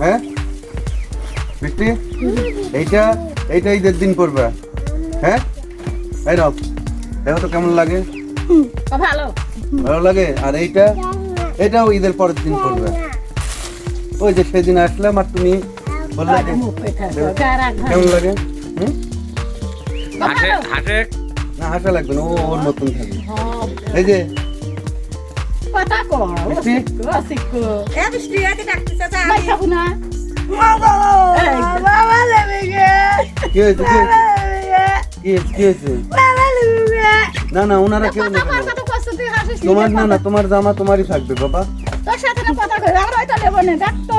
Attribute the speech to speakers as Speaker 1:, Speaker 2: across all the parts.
Speaker 1: হ্যাঁ? বৃষ্টি এইটা এইটা ঈদের দিন পড়বে। হ্যাঁ? এই নাও দেখো তো কেমন লাগে।
Speaker 2: ভালো।
Speaker 1: ভালো লাগে? আর এইটা এটাও ঈদের পরের দিন পড়বে। ওই যে সেদিন আসলাম আর তুমি বললে কেমন লাগে? হুম?
Speaker 3: হাটে হাটে
Speaker 1: না হাসা লাগবে না ও ওর মতন থাকবে। এই যে
Speaker 2: কথা
Speaker 4: এ বৃষ্টি আগে
Speaker 2: খাব না
Speaker 4: বাবা লেবে গে
Speaker 1: কি হয়েছে কি হয়েছে? কি হয়েছে
Speaker 4: বাবা লেবে গে
Speaker 1: না না ওনারা কেউ না তোমার না না তোমার জামা তোমারই থাকবে বাবা।
Speaker 2: তোর সাথে না কথা কই আমরা হয়তো নেব না দেখ তো।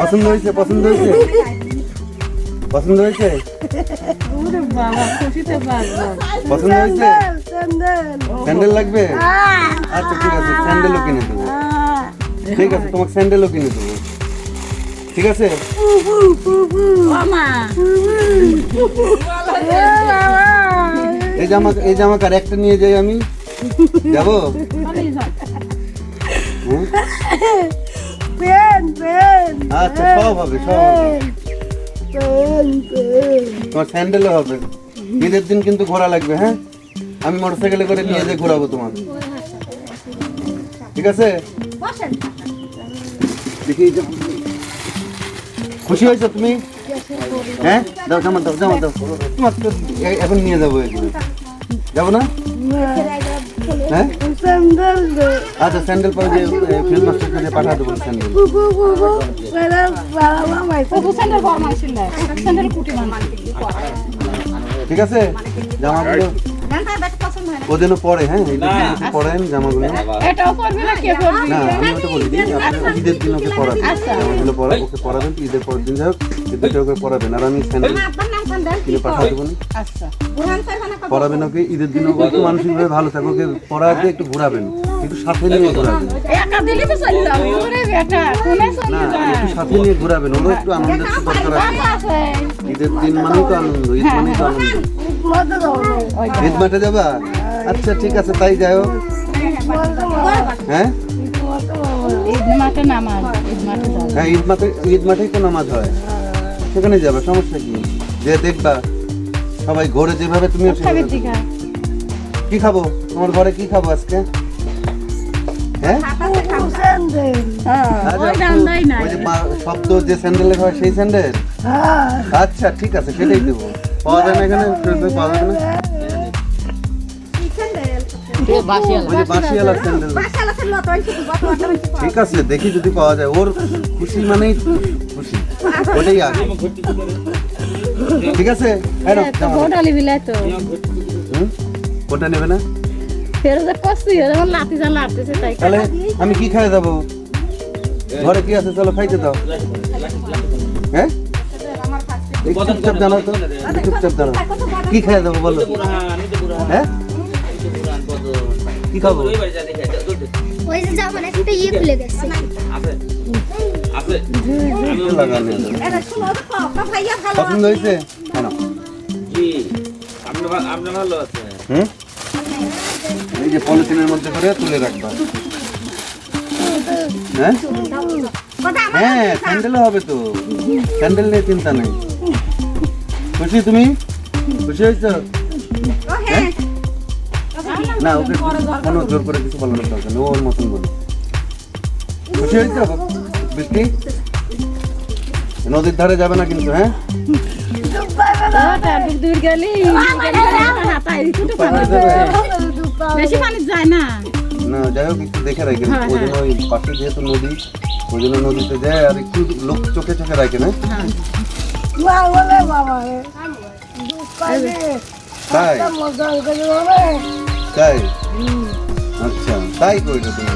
Speaker 1: পছন্দ হয়েছে পছন্দ হয়েছে? পছন্দ হয়েছে? পছন্দ হয়েছে। স্যান্ডেল লাগবে? আচ্ছা ঠিক আছে স্যান্ডেলও কিনে দেবো। ঠিক আছে তোমাকে স্যান্ডেলও কিনে দেবো। ঠিক আছে? এই জামা এই জামা কার একটা নিয়ে যাই আমি। যাব?
Speaker 2: হয়।
Speaker 1: আচ্ছা সব হবে সব তোমার স্যান্ডেলও হবে। ঈদের দিন কিন্তু ঘোরা লাগবে হ্যাঁ? আমি মোটরসাইকেলে করে নিয়ে যেয়ে ঘোরাবো তোমার ঠিক আছে? দেখি খুশি হয়েছো তুমি? হ্যাঁ? দাও জামা দাও জামা দাও। তোমার তো এখন নিয়ে যাব এগুলো যাব না? হ্যাঁ? আচ্ছা স্যান্ডেল পরে যে ফিল্ড মাস্টার কাছে পাঠা দেবো স্যান্ডেল। ঠিক আছে? জামাগুলো ওদিনও পরে হ্যাঁ ঈদের দিন ওকে পরেন জামাগুলো।
Speaker 2: এটাও না কে করবি
Speaker 1: না আমি ওটা বলি আপনি ঈদের দিন ওকে পড়াবেন জামাগুলো পরা ওকে পড়াবেন তো ঈদের পরের দিন যাই হোক ঈদের ওকে পড়াবেন আর আমি স্যান্ডেল। কিনে পাঠা দেবো না
Speaker 2: আচ্ছা।
Speaker 1: পড়াবেন ওকে ঈদের দিন ওকে মানসিকভাবে ভালো থাকবে ওকে পড়াতে একটু ঘোরাবেন। একটু সাথে নিয়ে ঘোরাবেন।
Speaker 2: তো
Speaker 1: না একটু সাথে নিয়ে ঘোরাবেন ওরও একটু আনন্দের দরকার আছে। ঈদের দিন মানেই তো আনন্দ ঈদ মানেই তো আনন্দ। ঈদ মাঠে যাবা? আচ্ছা ঠিক আছে তাই যাই হোক। হ্যাঁ?
Speaker 2: ঈদ মাঠে ঈদ মাঠে
Speaker 1: হ্যাঁ ঈদ মাঠে ঈদ মাঠেই তো নামাজ হয়। সেখানে যাবে সমস্যা কি? যে দেখবা সবাই ঘোরে যেভাবে
Speaker 2: আছে
Speaker 1: কি খাব? তোমার ঘরে কি খাব আজকে? হ্যাঁ? আচ্ছা,
Speaker 2: দেয় না
Speaker 1: ওই যে শব্দ স্যান্ডেলের হয় সেই স্যান্ডেল?
Speaker 4: হ্যাঁ।
Speaker 1: আচ্ছা ঠিক আছে সেটাই দেবো। পাওয়া যায় না এখানে? পাওয়া যাবে না? ঠিক আছে দেখি যদি পাওয়া যায়। ওর খুশি মানেই খুশি। ওটাই আগে ঠিক আছে হুম? কোনটা নেবে না? তাহলে আমি কি খাই যাব? ঘরে কি আছে? চলো খাইতে দাও। হ্যাঁ? চুপচাপ জানাও তো। চুপচাপ জানাও কি খাই যাব বলো? হ্যাঁ? কি খাব?
Speaker 5: ওই যে ইয়ে খুলে গেছে।
Speaker 1: পছন্দ হয়েছে? কেন? হুম? এই যে পলিথিনের মধ্যে করে তুলে রাখবা। হ্যাঁ? হ্যাঁ স্যান্ডেলও হবে তো। স্যান্ডেল নিয়ে চিন্তা নেই। খুশি তুমি খুশি হয়েছ হ্যাঁ না ওকে কোনো জোর করে কিছু বলার দরকার নেই ও ওর মতন বলে খুশি হয়েছ বৃষ্টি নদীর ধারে যাবে না কিন্তু হ্যাঁ
Speaker 2: দূর দূর গেলি হাতাই কুটু
Speaker 1: পানি যাবে
Speaker 2: বেশি পানি যায় না
Speaker 1: না যাই হোক একটু দেখে রাখেন
Speaker 2: হ্যাঁ,
Speaker 1: ওই জন্য ওই পাশে যেহেতু নদী ওই জন্য নদীতে যায় আর একটু লোক চোখে চোখে রাখেন হ্যাঁ তাই? তাই? আচ্ছা তাই কইলো তুমি।